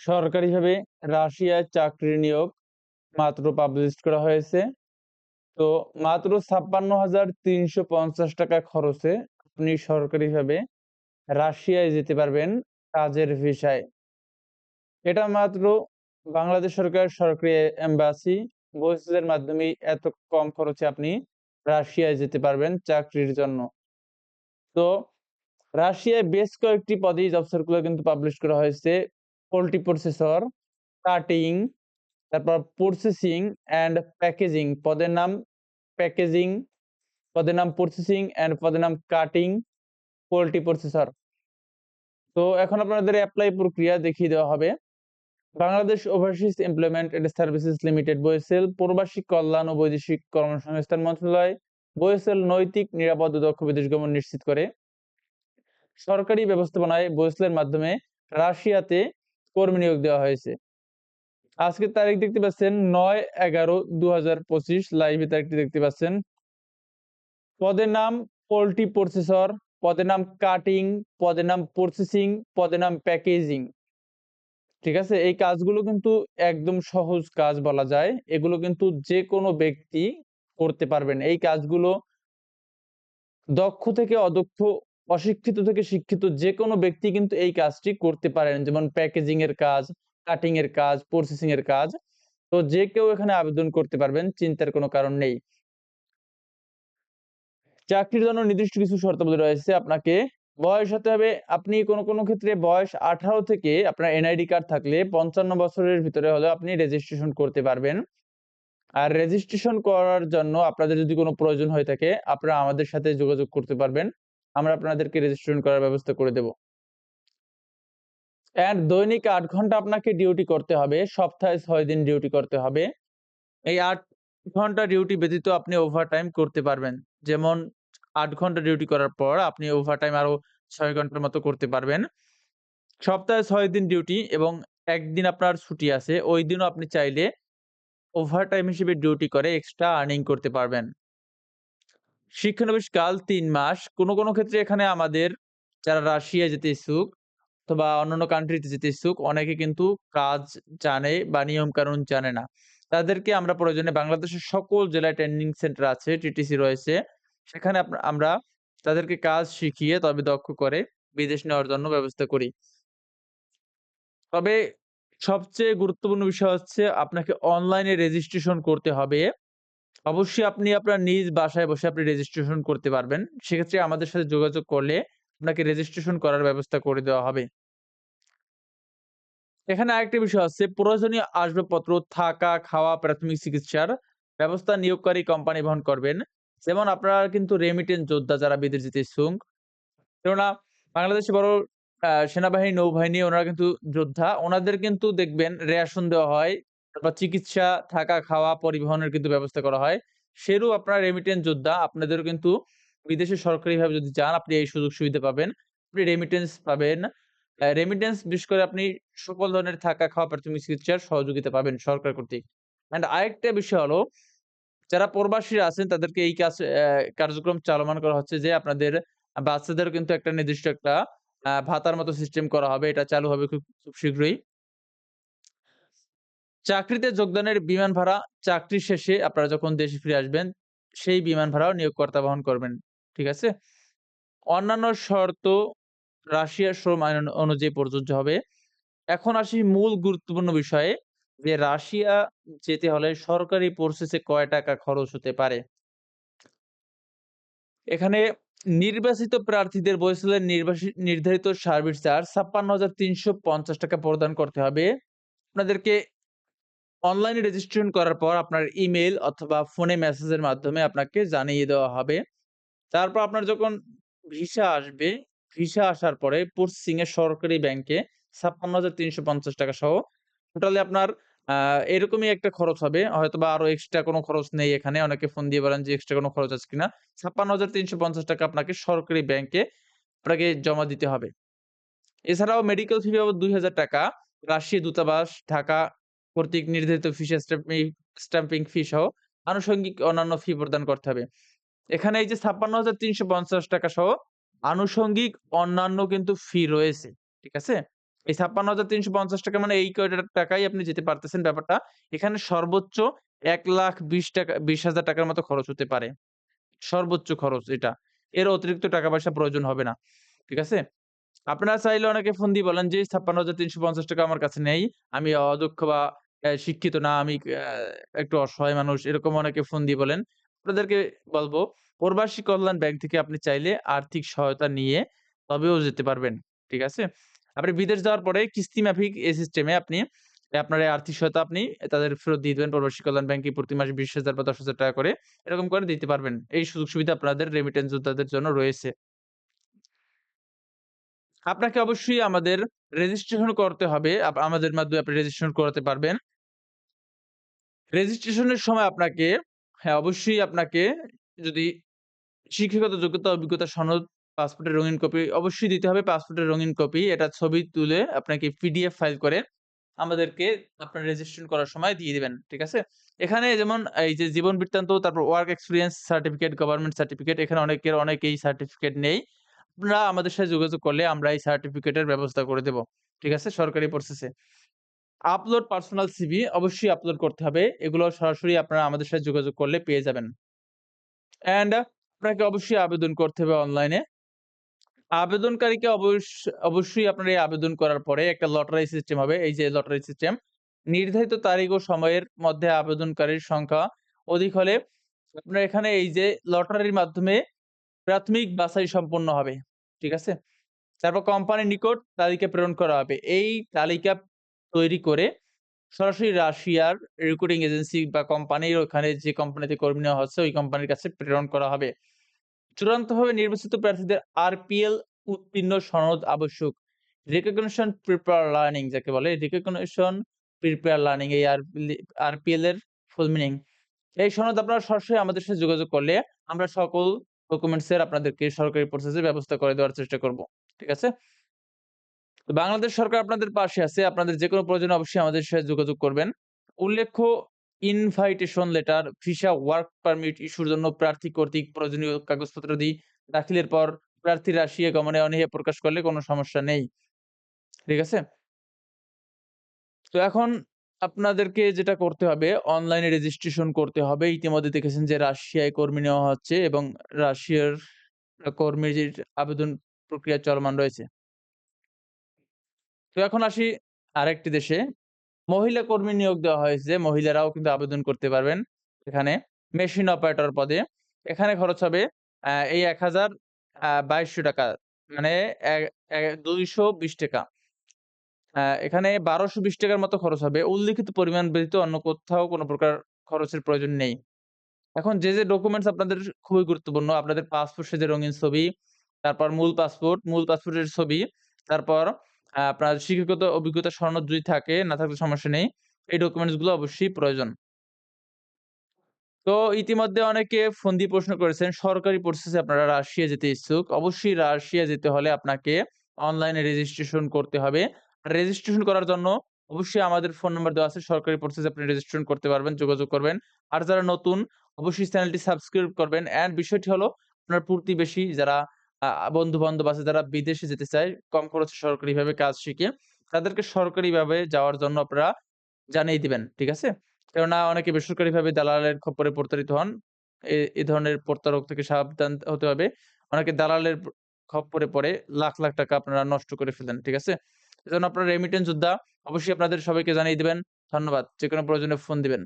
সরকারিভাবে রাশিয়ায় চাকরি নিয়োগ মাত্র পাবলিশ করা হয়েছে। তো মাত্র ৫৬,৩৫০ টাকা খরচে আপনি সরকারিভাবে রাশিয়ায় যেতে পারবেন কাজের ভিসায়। এটা মাত্র বাংলাদেশ সরকারের সরকারি এম্বাসি বহিঃস্থদের মাধ্যমেই এত কম খরচে আপনি রাশিয়ায় যেতে পারবেন চাকরির জন্য। তো রাশিয়ায় বেশ কয়েকটি পদেই জব সার্কুলার কিন্তু পাবলিশ করা হয়েছে। পোল্ট্রি প্রসেসর, কাটিং, তারপর প্রসেসিং অ্যান্ড প্যাকেজিং পদের নাম প্যাকেজিং, পদের নাম প্রসেসিং অ্যান্ড পদের নাম কাটিং, পোল্ট্রি প্রসেসর। তো এখন আপনাদের এপ্লাই প্রক্রিয়া দেখিয়ে দেওয়া হবে। Bangladesh overseas employment and services limited Barishal প্রবাসী কল্যাণ ও বৈদেশিক কর্মসংস্থান মন্ত্রণালয় বরিশাল নৈতিক নিরাপদ ও দক্ষ বিদেশ গমন নিশ্চিত করে সরকারি ব্যবস্থাপনায় বরিশালের মাধ্যমে রাশিয়াতে কর্মী নিয়োগ দেওয়া হয়েছে। আজকের তারিখ দেখতে পাচ্ছেন ৯-১১-২০২৫ লাইভে তারিখটি দেখতে পাচ্ছেন। পদের নাম পোল্ট্রি প্রসেসর, পদের নাম কাটিং, পদের নাম প্রসেসিং, পদের নাম প্যাকেজিং। ঠিক আছে? এই কাজগুলো কিন্তু একদম সহজ কাজ বলা যায়। এগুলো কিন্তু যেকোনো ব্যক্তি করতে পারবেন। এই কাজগুলো দক্ষ থেকে অদক্ষ, অশিক্ষিত থেকে শিক্ষিত যেকোনো ব্যক্তি কিন্তু এই কাজটি করতে পারেন। যেমন প্যাকেজিং এর কাজ, কাটিং এর কাজ, প্রসেসিং এর কাজ। তো যে কেউ এখানে আবেদন করতে পারবেন, চিন্তার কোনো কারণ নেই। চাকরির জন্য নির্দিষ্ট কিছু শর্তাবলী রয়েছে। আপনাকে বয়স হতে হবে আপনি কোনো, কোনো ক্ষেত্রে বয়স ১৮ থেকে আপনার এনআইডি কার্ড থাকলে ৫৫ বছরের ভিতরে হলেও আপনি রেজিস্ট্রেশন করতে পারবেন। আর রেজিস্ট্রেশন করার জন্য আপনাদের যদি কোনো প্রয়োজন হয়ে থাকে, আপনারা আমাদের সাথে যোগাযোগ করতে পারবেন। আমরা আপনাদেরকে রেজিস্ট্রেশন করার ব্যবস্থা করে দেব। অ্যান্ড দৈনিক আট ঘণ্টা আপনাকে ডিউটি করতে হবে। সপ্তাহে ছয় দিন ডিউটি করতে হবে। এই আট ঘণ্টা ডিউটি ব্যতীত আপনি ওভারটাইম করতে পারবেন। যেমন আট ঘণ্টা ডিউটি করার পর আপনি ওভারটাইম আরও ছয় ঘণ্টার মতো করতে পারবেন। সপ্তাহে ছয় দিন ডিউটি এবং একদিন আপনার ছুটি আছে। ওই দিনও আপনি চাইলে ওভারটাইম হিসেবে ডিউটি করে এক্সট্রা আর্নিং করতে পারবেন। শিক্ষানবিশকাল তিন মাস। কোনো, কোনো ক্ষেত্রে এখানে আমাদের যারা রাশিয়ায় যেতে ইচ্ছুক অথবা অন্যান্য কান্ট্রিতে যেতে ইচ্ছুক অনেকে কিন্তু কাজ জানে বা নিয়ম-কানুন জানে না। তাদেরকে আমরা প্রয়োজনে বাংলাদেশের সকল জেলায় ট্রেনিং সেন্টার আছে, টিটিসি রয়েছে। সেখানে আমরা তাদেরকে কাজ শিখিয়ে তবে দক্ষ করে বিদেশ নেওয়ার জন্য ব্যবস্থা করি। তবে সবচেয়ে গুরুত্বপূর্ণ বিষয় হচ্ছে আপনাকে অনলাইনে রেজিস্ট্রেশন করতে হবে। অবশ্যই আপনি আপনার নিজ বাসায় বসে আপনি রেজিস্ট্রেশন করতে পারবেন। সেক্ষেত্রে আমাদের সাথে যোগাযোগ করলে আপনাকে রেজিস্ট্রেশন করার ব্যবস্থা করে দেওয়া হবে। এখানে আরেকটা বিষয় আছে প্রয়োজনীয় আসবাবপত্র, থাকা, খাওয়া, প্রাথমিক চিকিৎসার ব্যবস্থা নিয়োগকারী কোম্পানি বহন করবেন। যেমন আপনারা কিন্তু রেমিটেন্স যোদ্ধা যারা বিদেশ যেতে ইচ্ছুক। কেননা বাংলাদেশে বড় সেনাবাহিনী, নৌবাহিনী ওনারা কিন্তু যোদ্ধা। ওনাদের কিন্তু দেখবেন রেশন দেওয়া হয়। তারপর চিকিৎসা, থাকা, খাওয়া, পরিবহনের কিন্তু ব্যবস্থা করা হয়। সেরূপ আপনারা রেমিটেন্স যোদ্ধা আপনাদেরও কিন্তু বিদেশে সরকারিভাবে যদি যান আপনি এই সুযোগ সুবিধা পাবেন। আপনি রেমিটেন্স পাবেন। রেমিটেন্স বিশেষ করে আপনি সকল ধরনের থাকা, খাওয়া, প্রাথমিক চিকিৎসার সহযোগিতা পাবেন সরকার কর্তৃক। অ্যান্ড আরেকটা বিষয় হলো যারা প্রবাসীরা আছেন তাদেরকে এই কাজ কার্যক্রম চালমান করা হচ্ছে যে আপনাদের বাচ্চাদেরও কিন্তু একটা নির্দিষ্ট একটা ভাতার মতো সিস্টেম করা হবে। এটা চালু হবে খুব, খুব শীঘ্রই। চাকরিতে যোগদানের বিমান ভাড়া চাকরি শেষে আপনারা যখন দেশে ফিরে আসবেন, সেই বিমান ভাড়াও নিয়োগকর্তা বহন করবেন। ঠিক আছে? অন্যান্য শর্ত রাশিয়ার শ্রম আইন অনুযায়ী প্রযোজ্য হবে। এখন আসি মূল গুরুত্বপূর্ণ বিষয়ে যে রাশিয়া যেতে হলে সরকারি প্রসেসে কয় টাকা খরচ হতে পারে? এখানে নির্বাচিত প্রার্থীদের নির্বাসী নির্ধারিত সার্ভিস চার্জ ৫৬,৩৫০ টাকা প্রদান করতে হবে। আপনাদেরকে অনলাইনে রেজিস্ট্রেশন করার পর আপনার ইমেইল অথবা ফোনে মেসেজের মাধ্যমে আপনাকে জানিয়ে দেওয়া হবে। তারপর আপনার যখন ভিসা আসবে, ভিসা আসার পরে প্রসেসিং এ সরকারি ব্যাংকে ৫৬,৩৫০ টাকা সহ টোটালি আপনার এরকমই একটা খরচ হবে। হয়তোবা আরও এক্সট্রা কোনো খরচ নেই এখানে। অনেকে ফোন দিয়ে বলেন যে এক্সট্রা কোনো খরচ আছে কিনা? ৫৬,৩৫০ টাকা আপনাকে সরকারি ব্যাংকে আপনাকে জমা দিতে হবে। এছাড়াও মেডিকেল ফি বাবদ ৳২,০০০ টাকা রাশিয়া দূতাবাস, ঢাকা কর্তৃক নির্ধারিত ফিস স্ট্যাম্পিং ফি সহ আনুষঙ্গিক অন্যান্য ফি প্রদান করতে হবে। এখানে এই যে ৫৬,৩৫০ টাকা সহ আনুষঙ্গিক অন্যান্য কিন্তু ফি রয়েছে। ঠিক আছে? এই ৫৬,৩৫০ টাকা মানে এই কয়টা টাকায় আপনি যেতে পারতেছেন ব্যাপারটা। এখানে সর্বোচ্চ ১,২০ টাকা ২০,০০০ টাকার মতো খরচ হতে পারে। সর্বোচ্চ খরচ এটা। এর অতিরিক্ত টাকা-পয়সা প্রয়োজন হবে না। ঠিক আছে? আপনারা চাইলে অনেকে ফোন দিয়ে বলেন যে ৫৬,৩৫০ টাকা আমার কাছে নেই। আমি অদক্ষ বা শিক্ষিত না, আমি একটু অসহায় মানুষ। এরকম অনেকে ফোন দিয়ে বলেন। আপনাদেরকে বলব, প্রবাসী কল্যাণ ব্যাংক থেকে আপনি চাইলে আর্থিক সহায়তা নিয়ে তবেও যেতে পারবেন। ঠিক আছে? আপনি বিদেশ যাওয়ার পরে কিস্তি মাফিক এই সিস্টেমে আপনি আপনার এই আর্থিক সহায়তা আপনি তাদের ফেরত দিয়ে দিবেন। প্রবাসী কল্যাণ ব্যাংকে প্রতি মাসে ২০,০০০ বা ১০,০০০ টাকা করে এরকম করে দিতে পারবেন। এই সুযোগ সুবিধা আপনাদের রেমিটেন্স যোদ্ধাদের জন্য রয়েছে। আপনাকে অবশ্যই আমাদের রেজিস্ট্রেশন করতে হবে। আমাদের মাধ্যমে আপনি রেজিস্ট্রেশন করাতে পারবেন। রেজিস্ট্রেশনের সময় আপনাকে হ্যাঁ, অবশ্যই আপনাকে যদি শিক্ষাগত যোগ্যতা, অভিজ্ঞতা সনদ, পাসপোর্টের রঙিন কপি অবশ্যই দিতে হবে। পাসপোর্টের রঙিন কপি এটা ছবি তুলে আপনাকে পিডিএফ ফাইল করে আমাদেরকে আপনার রেজিস্ট্রেশন করার সময় দিয়ে দিবেন। ঠিক আছে? এখানে যেমন এই যে জীবন বৃত্তান্ত, তারপর work experience certificate, government certificate এখানে অনেকের অনেকেই সার্টিফিকেট নেই। আপনারা আমাদের সাথে যোগাযোগ করলে আমরা এই সার্টিফিকেটের ব্যবস্থা করে দেব। ঠিক আছে? সরকারি প্রসেসে। আপলোড পার্সোনাল সিভি অবশ্যই আপলোড করতে হবে। এগুলো সরাসরি আপনারা আমাদের সাথে যোগাযোগ করলে পেয়ে যাবেন। অ্যান্ড আপনাকে অবশ্যই আবেদন করতে হবে অনলাইনে। আবেদনকারীকে অবশ অবশ্যই আপনার এই আবেদন করার পরে একটা লটারি সিস্টেম হবে। এই যে লটারি সিস্টেম। নির্ধারিত তারিখ ও সময়ের মধ্যে আবেদনকারীর সংখ্যা অধিক হলে আপনার এখানে এই যে লটারির মাধ্যমে প্রাথমিক বাছাই সম্পন্ন হবে। ঠিক আছে? তারপর কোম্পানির নিকট তালিকা প্রেরণ করা হবে। এই তালিকা তৈরি করে সরাসরি রাশিয়ার রিক্রুটিং এজেন্সি বা কোম্পানির ওখানে যে কোম্পানিতে কর্মী নেওয়া হচ্ছে, ওই কোম্পানির কাছে প্রেরণ করা হবে। চূড়ান্তভাবে নির্বাচিত প্রার্থীদের আরপিএল উত্তীর্ণ সনদ আবশ্যক। রিকগনিশন প্রিপেয়ার লার্নিং যাকে বলে রিকগনিশন প্রিপেয়ার লার্নিং এই আরপিএল এর ফুল মিনিং। এই সনদ আপনারা সরাসরি আমাদের সাথে যোগাযোগ করলে আমরা সকল ডকুমেন্টস এর আপনাদেরকে সরকারি প্রসেসে ব্যবস্থা করে দেওয়ার চেষ্টা করব। ঠিক আছে? বাংলাদেশ সরকার আপনাদের পাশে আছে। আপনাদের যেকোনো প্রয়োজন অবশ্যই আমাদের সাথে যোগাযোগ করবেন। উল্লেখ্য invitation letter, visa, work permit ইস্যুর জন্য প্রার্থী কর্তৃক প্রয়োজনীয় কাগজপত্রাদি দাখিলের পর প্রার্থী রাশিয়া গমনে অনীহা প্রকাশ করলে কোনো সমস্যা নেই। ঠিক আছে? তো এখন আপনাদেরকে যেটা করতে হবে অনলাইনে রেজিস্ট্রেশন করতে হবে। ইতিমধ্যে দেখেছেন যে রাশিয়ায় কর্মী নেওয়া হচ্ছে এবং রাশিয়ার কর্মীর আবেদন প্রক্রিয়া চলমান রয়েছে। তো এখন আসি আরেকটি দেশে। মহিলা কর্মী নিয়োগ দেওয়া হয়েছে। মহিলারাও কিন্তু আবেদন করতে পারবেন। এখানে মেশিন অপারেটর পদে। এখানে খরচ হবে এই ১,০০০ আ ২২০০ টাকা। মানে এ ৳২২০ টাকা। এখানে ৳১২২০ টাকার মতো খরচ হবে। উল্লিখিত পরিমাণ ব্যতীত অন্য কোথাও কোনো প্রকার খরচের প্রয়োজন নেই। এখন যে, যে ডকুমেন্টস আপনাদের খুবই গুরুত্বপূর্ণ আপনাদের পাসপোর্ট সাইজের রঙিন ছবি, তারপর মূল পাসপোর্ট, মূল পাসপোর্টের ছবি, তারপর আপনার অভিজ্ঞতা সনদ যদি থাকে, না থাকলে সমস্যা নেই। এই ডকুমেন্টসগুলো অবশ্যই প্রয়োজন। তো ইতিমধ্যে অনেকে ফোন দিয়ে প্রশ্ন করেছেন সরকারি প্রসেসে আপনারা রাশিয়া যেতে ইচ্ছুক। অবশ্যই রাশিয়া যেতে হলে আপনাকে অনলাইনে রেজিস্ট্রেশন করতে হবে। রেজিস্ট্রেশন করার জন্য অবশ্যই আমাদের ফোন নাম্বার দেওয়া আছে। সরকারি প্রসেসে আপনি রেজিস্ট্রেশন করতে পারবেন, যোগাযোগ করবেন। আর যারা নতুন অবশ্যই চ্যানেলটি সাবস্ক্রাইব করবেন। অ্যান্ড বিষয়টি হলো আপনার প্রতিবেশী যারা আ বন্ধু-বান্ধব আছে যারা বিদেশে যেতে চায় কম খরচে সরকারিভাবে কাজ শিখে, তাদেরকে সরকারিভাবে যাওয়ার জন্য আপনারা জানিয়ে দিবেন। ঠিক আছে? কেননা অনেকে বেসরকারিভাবে দালালের খপ্পরে প্রতারিত হন। এ ধরনের প্রতারক থেকে সাবধান হতে হবে। অনেকে দালালের খপ্পরে পড়ে লাখ, লাখ টাকা আপনারা নষ্ট করে ফেলেন। ঠিক আছে? এজন্য আপনারা রেমিটেন্স যোদ্ধা অবশ্যই আপনাদের সবাইকে জানিয়ে দিবেন। ধন্যবাদ। যেকোনো প্রয়োজনে ফোন দিবেন।